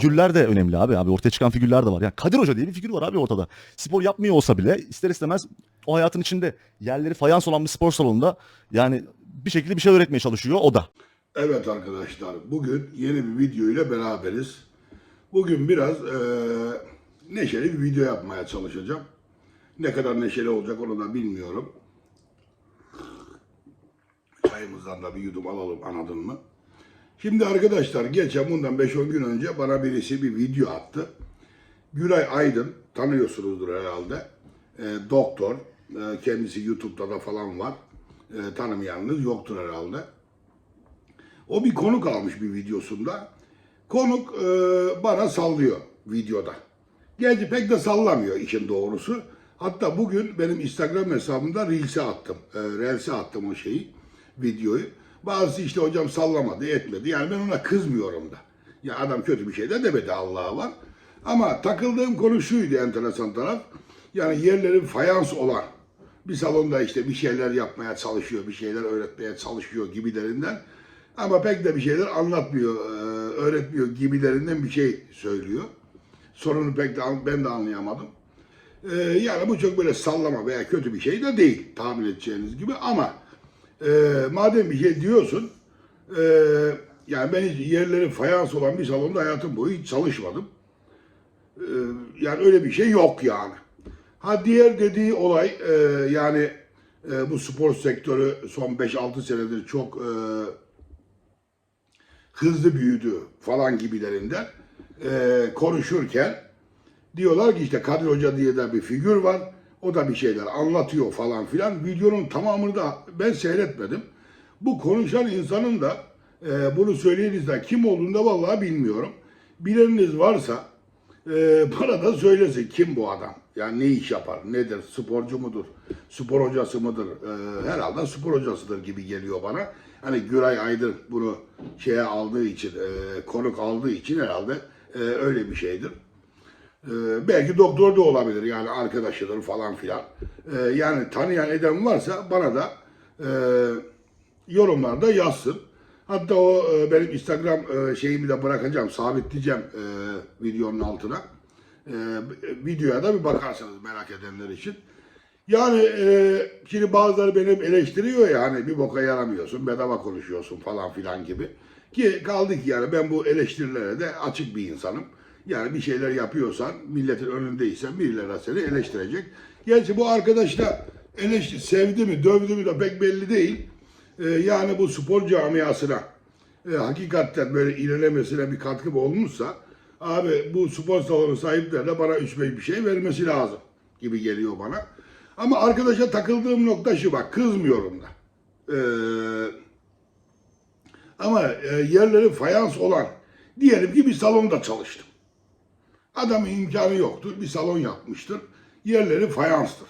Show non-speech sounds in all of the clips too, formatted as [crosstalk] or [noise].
Figürler de önemli abi. Abi ortaya çıkan figürler de var. Yani Kadir Hoca diye bir figür var abi ortada. Spor yapmıyor olsa bile ister istemez o hayatın içinde yerleri fayans olan bir spor salonunda yani bir şekilde bir şey öğretmeye çalışıyor o da. Evet arkadaşlar, bugün yeni bir video ile beraberiz. Bugün biraz eee, neşeli bir video yapmaya çalışacağım. Ne kadar neşeli olacak onu da bilmiyorum. Çayımızdan da bir yudum alalım anladın mı? Şimdi arkadaşlar geçen bundan 5-10 gün önce bana birisi bir video attı. Güray Aydın tanıyorsunuzdur herhalde. Eee, doktor. Eee, kendisi YouTube'da da falan var. Eee, tanımayanınız yoktur herhalde. O bir konuk almış bir videosunda. Konuk e, bana sallıyor videoda. Gerçi pek de sallamıyor işin doğrusu. Hatta bugün benim Instagram hesabımda Reels'e attım. E, Reels'e attım o şeyi, videoyu. Bazısı işte hocam sallamadı, etmedi. Yani ben ona kızmıyorum da. Ya adam kötü bir şey de demedi Allah'a var. Ama takıldığım konu şuydu enteresan taraf. Yani yerlerin fayans olan bir salonda işte bir şeyler yapmaya çalışıyor, bir şeyler öğretmeye çalışıyor gibilerinden. Ama pek de bir şeyler anlatmıyor, e, öğretmiyor gibilerinden bir şey söylüyor. Sorunu pek de ben de anlayamadım. E, Yani bu çok böyle sallama veya kötü bir şey de değil tahmin edeceğiniz gibi ama e, madem bir şey diyorsun e, yani ben hiç yerleri fayans olan bir salonda hayatım boyu hiç çalışmadım. E, yani öyle bir şey yok yani. Ha diğer dediği olay e, yani e, bu spor sektörü son 5-6 senedir çok e, hızlı büyüdü falan gibilerinden e, konuşurken diyorlar ki işte Kadir Hoca diye de bir figür var. O da bir şeyler anlatıyor falan filan. Videonun tamamını da ben seyretmedim. Bu konuşan insanın da e, bunu söyleyenizden kim olduğunu da vallahi bilmiyorum. Bileniniz varsa e, [laughs] bana da söylesin kim bu adam. Yani ne iş yapar, nedir, sporcu mudur, spor hocası mıdır? E, herhalde spor hocasıdır gibi geliyor bana. Hani Güray Aydın bunu şeye aldığı için, e, konuk aldığı için herhalde e, öyle bir şeydir. Ee, belki doktor da olabilir yani arkadaşıdır falan filan. Ee, yani tanıyan eden varsa bana da e, yorumlarda yazsın. Hatta o e, benim Instagram e, şeyimi de bırakacağım, sabitleyeceğim videonun altına. Videoya da bir bakarsınız merak edenler için. Yani şimdi bazıları benim eleştiriyor ya hani bir boka yaramıyorsun, bedava konuşuyorsun falan filan gibi. Ki kaldı ki yani ben bu eleştirilere de açık bir insanım. Yani bir şeyler yapıyorsan, milletin önündeysen birileri seni eleştirecek. Gerçi bu arkadaş da eleştir, sevdi mi, dövdü mü de pek belli değil. E, yani bu spor camiasına e, hakikaten böyle ilerlemesine bir katkı olmuşsa abi bu spor salonu sahiplerine bana 3-5 bir şey vermesi lazım gibi geliyor bana. Ama arkadaşa takıldığım nokta şu bak kızmıyorum da. Ee, ama e, yerleri fayans olan diyelim ki bir salonda çalıştım. Adamın imkanı yoktur. Bir salon yapmıştır. Yerleri fayanstır.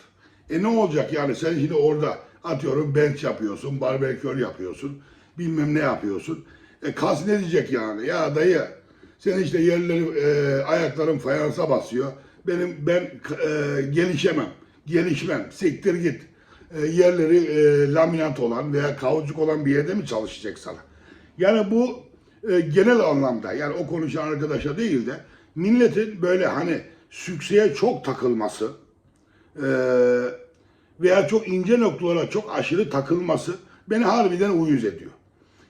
E ne olacak yani sen şimdi orada atıyorum bench yapıyorsun, barbekür yapıyorsun, bilmem ne yapıyorsun. E kas ne diyecek yani? Ya dayı sen işte yerleri e, ayakların fayansa basıyor. Benim ben e, gelişemem, gelişmem, siktir git. E, yerleri e, laminat olan veya kauçuk olan bir yerde mi çalışacak sana? Yani bu e, genel anlamda yani o konuşan arkadaşa değil de milletin böyle hani sükseye çok takılması e, veya çok ince noktalara çok aşırı takılması beni harbiden uyuz ediyor.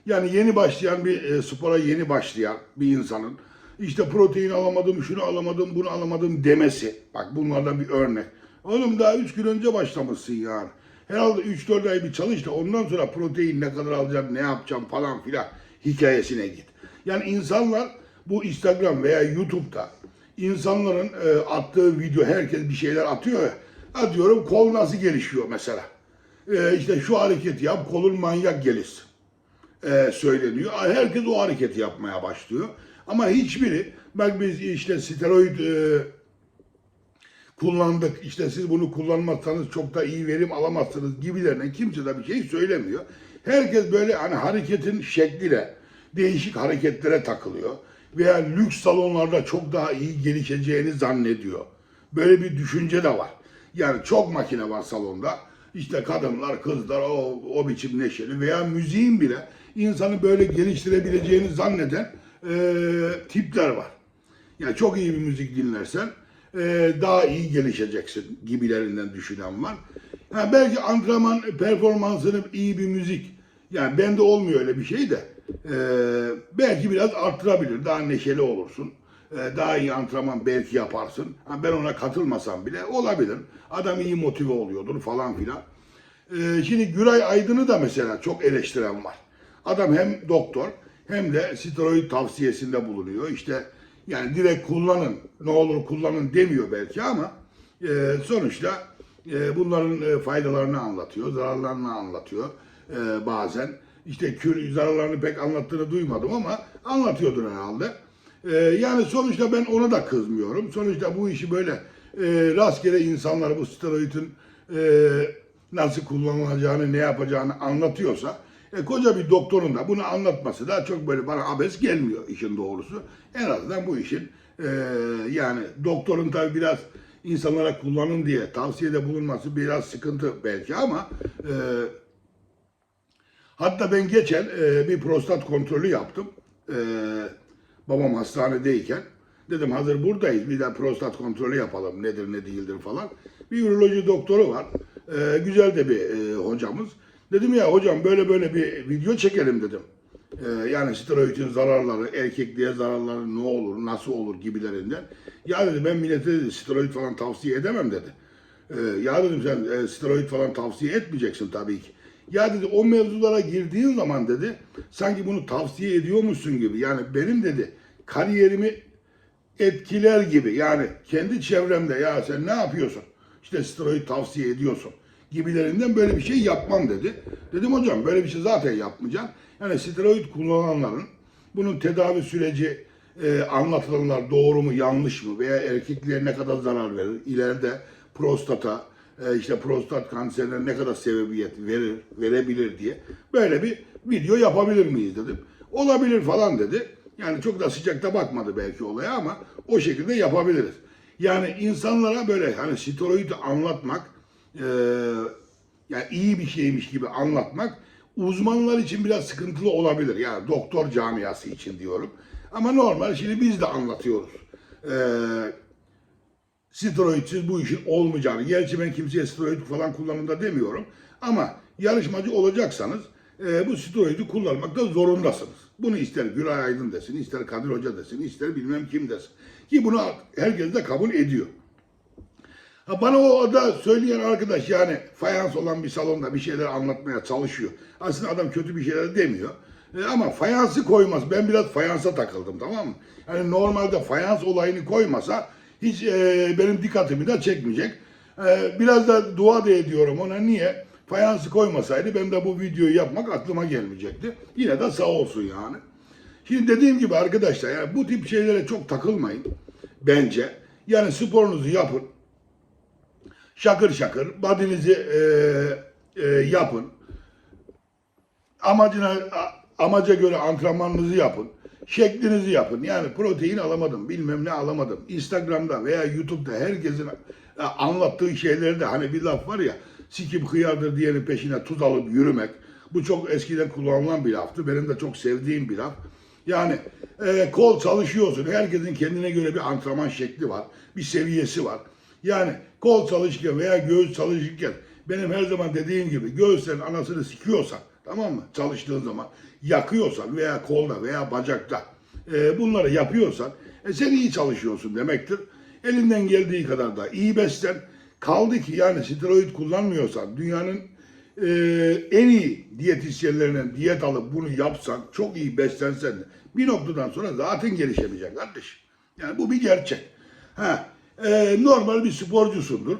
Yani yeni başlayan bir e, spora yeni başlayan bir insanın işte protein alamadım, şunu alamadım, bunu alamadım demesi. Bak bunlardan bir örnek. Oğlum daha 3 gün önce başlamışsın yani. Herhalde 3-4 ay bir çalış da ondan sonra protein ne kadar alacağım, ne yapacağım falan filan hikayesine git. Yani insanlar bu Instagram veya YouTube'da insanların e, attığı video herkes bir şeyler atıyor ya. Atıyorum kol nasıl gelişiyor mesela. E, işte şu hareketi yap kolun manyak gelişsin e, söyleniyor. Herkes o hareketi yapmaya başlıyor. Ama hiçbiri, bak biz işte steroid e, kullandık, işte siz bunu kullanmazsanız çok da iyi verim alamazsınız gibilerine kimse de bir şey söylemiyor. Herkes böyle hani hareketin şekliyle değişik hareketlere takılıyor. Veya lüks salonlarda çok daha iyi gelişeceğini zannediyor. Böyle bir düşünce de var. Yani çok makine var salonda. İşte kadınlar, kızlar o, o biçim neşeli veya müziğin bile insanı böyle geliştirebileceğini zanneden eee, tipler var. Yani çok iyi bir müzik dinlersen e, daha iyi gelişeceksin gibilerinden düşünen var. Ha, belki antrenman performansını iyi bir müzik yani bende olmuyor öyle bir şey de e, belki biraz arttırabilir. Daha neşeli olursun. E, daha iyi antrenman belki yaparsın. Ha, ben ona katılmasam bile olabilir. Adam iyi motive oluyordur falan filan. Ee, şimdi Güray Aydın'ı da mesela çok eleştiren var. Adam hem doktor hem de steroid tavsiyesinde bulunuyor. İşte yani direkt kullanın, ne olur kullanın demiyor belki ama e, sonuçta e, bunların e, faydalarını anlatıyor, zararlarını anlatıyor e, bazen. İşte kür zararlarını pek anlattığını duymadım ama anlatıyordur herhalde. E, yani sonuçta ben ona da kızmıyorum. Sonuçta bu işi böyle e, rastgele insanlar bu steroidin e, nasıl kullanılacağını, ne yapacağını anlatıyorsa e, koca bir doktorun da bunu anlatması da çok böyle bana abes gelmiyor işin doğrusu. En azından bu işin e, yani doktorun tabi biraz insanlara kullanın diye tavsiyede bulunması biraz sıkıntı belki ama e, hatta ben geçen e, bir prostat kontrolü yaptım. E, babam hastanedeyken. Dedim hazır buradayız bir de prostat kontrolü yapalım nedir ne değildir falan. Bir üroloji doktoru var. Ee, güzel de bir e, hocamız. Dedim ya hocam böyle böyle bir video çekelim dedim. Ee, yani steroidin zararları, erkekliğe zararları ne olur, nasıl olur gibilerinden. Ya dedi ben millete dedi, steroid falan tavsiye edemem dedi. Ee, ya dedim sen e, steroid falan tavsiye etmeyeceksin tabii ki. Ya dedi o mevzulara girdiğin zaman dedi sanki bunu tavsiye ediyormuşsun gibi. Yani benim dedi kariyerimi etkiler gibi. Yani kendi çevremde ya sen ne yapıyorsun? İşte steroid tavsiye ediyorsun gibilerinden böyle bir şey yapmam dedi. Dedim hocam böyle bir şey zaten yapmayacağım. Yani steroid kullananların bunun tedavi süreci e, anlatılanlar doğru mu yanlış mı veya erkekliğe ne kadar zarar verir? İleride prostata e, işte prostat kanserine ne kadar sebebiyet verir, verebilir diye böyle bir video yapabilir miyiz dedim. Olabilir falan dedi. Yani çok da sıcakta bakmadı belki olaya ama o şekilde yapabiliriz. Yani insanlara böyle hani steroidi anlatmak, e, yani iyi bir şeymiş gibi anlatmak uzmanlar için biraz sıkıntılı olabilir. Yani doktor camiası için diyorum. Ama normal şimdi biz de anlatıyoruz. E, steroidsiz bu işin olmayacağını. Gerçi ben kimseye steroid falan kullanın da demiyorum. Ama yarışmacı olacaksanız e, bu steroidi kullanmakta zorundasınız. Bunu ister Güray Aydın desin, ister Kadir Hoca desin, ister bilmem kim desin. Ki bunu herkes de kabul ediyor. Ha bana o da söyleyen arkadaş yani fayans olan bir salonda bir şeyler anlatmaya çalışıyor. Aslında adam kötü bir şeyler demiyor. E, ama fayansı koymaz. Ben biraz fayansa takıldım tamam mı? Yani normalde fayans olayını koymasa hiç e, benim dikkatimi de çekmeyecek. E, biraz da dua da ediyorum ona. Niye? Fayansı koymasaydı benim de bu videoyu yapmak aklıma gelmeyecekti. Yine de sağ olsun yani. Şimdi dediğim gibi arkadaşlar yani bu tip şeylere çok takılmayın bence. Yani sporunuzu yapın. Şakır şakır badinizi e, e, yapın. Amacına amaca göre antrenmanınızı yapın. Şeklinizi yapın. Yani protein alamadım, bilmem ne alamadım. Instagram'da veya YouTube'da herkesin e, anlattığı şeylerde hani bir laf var ya sikip hıyardır diyenin peşine tuz alıp yürümek. Bu çok eskiden kullanılan bir laftı. Benim de çok sevdiğim bir laf. Yani e, kol çalışıyorsun. Herkesin kendine göre bir antrenman şekli var. Bir seviyesi var. Yani kol çalışırken veya göğüs çalışırken benim her zaman dediğim gibi göğüslerin anasını sikiyorsan tamam mı? Çalıştığın zaman yakıyorsan veya kolda veya bacakta e, bunları yapıyorsan e, sen iyi çalışıyorsun demektir. Elinden geldiği kadar da iyi beslen. Kaldı ki yani steroid kullanmıyorsan dünyanın e, en iyi diyetisyenlerinden diyet alıp bunu yapsan çok iyi beslensen de bir noktadan sonra zaten gelişemeyeceksin kardeşim. Yani bu bir gerçek. Ha, e, normal bir sporcusundur.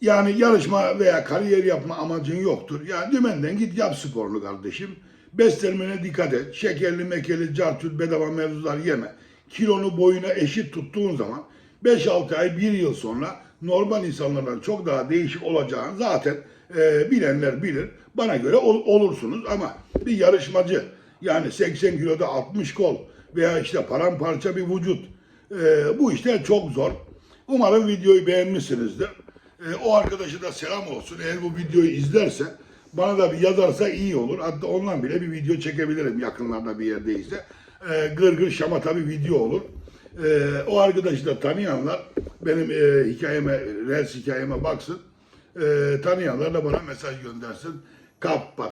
Yani yarışma veya kariyer yapma amacın yoktur. Yani dümenden git yap sporunu kardeşim. Beslenmene dikkat et. Şekerli, mekerli, cartüt, bedava mevzular yeme. Kilonu boyuna eşit tuttuğun zaman 5-6 ay, 1 yıl sonra normal insanlardan çok daha değişik olacağını zaten e, bilenler bilir. Bana göre ol- olursunuz ama bir yarışmacı yani 80 kiloda 60 kol veya işte paramparça bir vücut e, bu işler çok zor. Umarım videoyu beğenmişsinizdir. E, o arkadaşı da selam olsun. Eğer bu videoyu izlerse bana da bir yazarsa iyi olur. Hatta ondan bile bir video çekebilirim yakınlarda bir yerdeyse. e, gır gır şamata bir video olur. E, o arkadaşı da tanıyanlar benim e, hikayeme, Reels hikayeme baksın. E, tanıyanlar da bana mesaj göndersin. Kapat.